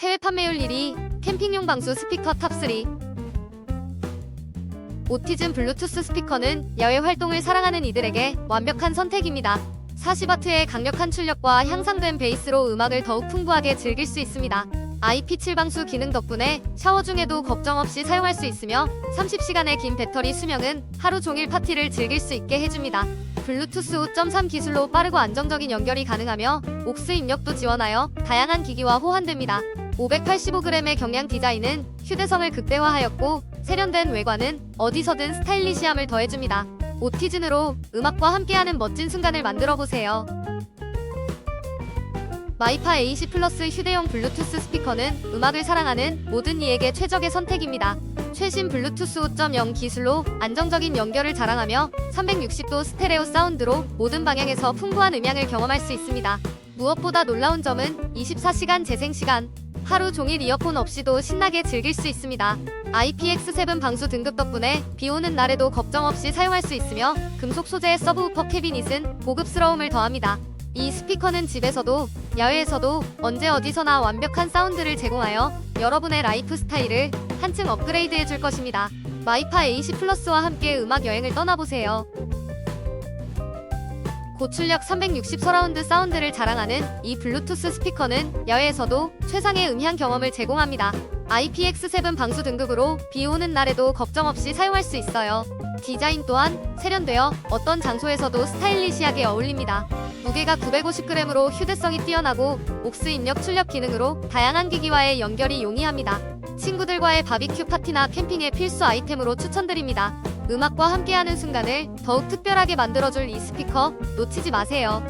해외 판매율 1위 캠핑용 방수 스피커 탑3 오티즘 블루투스 스피커는 야외 활동을 사랑하는 이들에게 완벽한 선택입니다. 40W의 강력한 출력과 향상된 베이스로 음악을 더욱 풍부하게 즐길 수 있습니다. IP7 방수 기능 덕분에 샤워 중에도 걱정 없이 사용할 수 있으며 30시간의 긴 배터리 수명은 하루 종일 파티를 즐길 수 있게 해줍니다. 블루투스 5.3 기술로 빠르고 안정적인 연결이 가능하며 옥스 입력도 지원하여 다양한 기기와 호환됩니다. 585g의 경량 디자인은 휴대성을 극대화하였고 세련된 외관은 어디서든 스타일리시함을 더해줍니다. 오티즌으로 음악과 함께하는 멋진 순간을 만들어 보세요. 마이파 AC 플러스 휴대용 블루투스 스피커는 음악을 사랑하는 모든 이에게 최적의 선택입니다. 최신 블루투스 5.0 기술로 안정적인 연결을 자랑하며 360도 스테레오 사운드로 모든 방향에서 풍부한 음향을 경험할 수 있습니다. 무엇보다 놀라운 점은 24시간 재생 시간, 하루 종일 이어폰 없이도 신나게 즐길 수 있습니다. IPX7 방수 등급 덕분에 비 오는 날에도 걱정 없이 사용할 수 있으며 금속 소재의 서브우퍼 캐비닛은 고급스러움을 더합니다. 이 스피커는 집에서도 야외에서도 언제 어디서나 완벽한 사운드를 제공하여 여러분의 라이프 스타일을 한층 업그레이드 해 줄 것입니다. 마이파 AC 플러스와 함께 음악 여행을 떠나보세요. 고출력 360 서라운드 사운드를 자랑하는 이 블루투스 스피커는 야외에서도 최상의 음향 경험을 제공합니다. IPX7 방수 등급으로 비 오는 날에도 걱정 없이 사용할 수 있어요. 디자인 또한 세련되어 어떤 장소에서도 스타일리시하게 어울립니다. 무게가 950g으로 휴대성이 뛰어나고 옥스 입력 출력 기능으로 다양한 기기와의 연결이 용이합니다. 친구들과의 바비큐 파티나 캠핑의 필수 아이템으로 추천드립니다. 음악과 함께하는 순간을 더욱 특별하게 만들어줄 이 스피커 놓치지 마세요.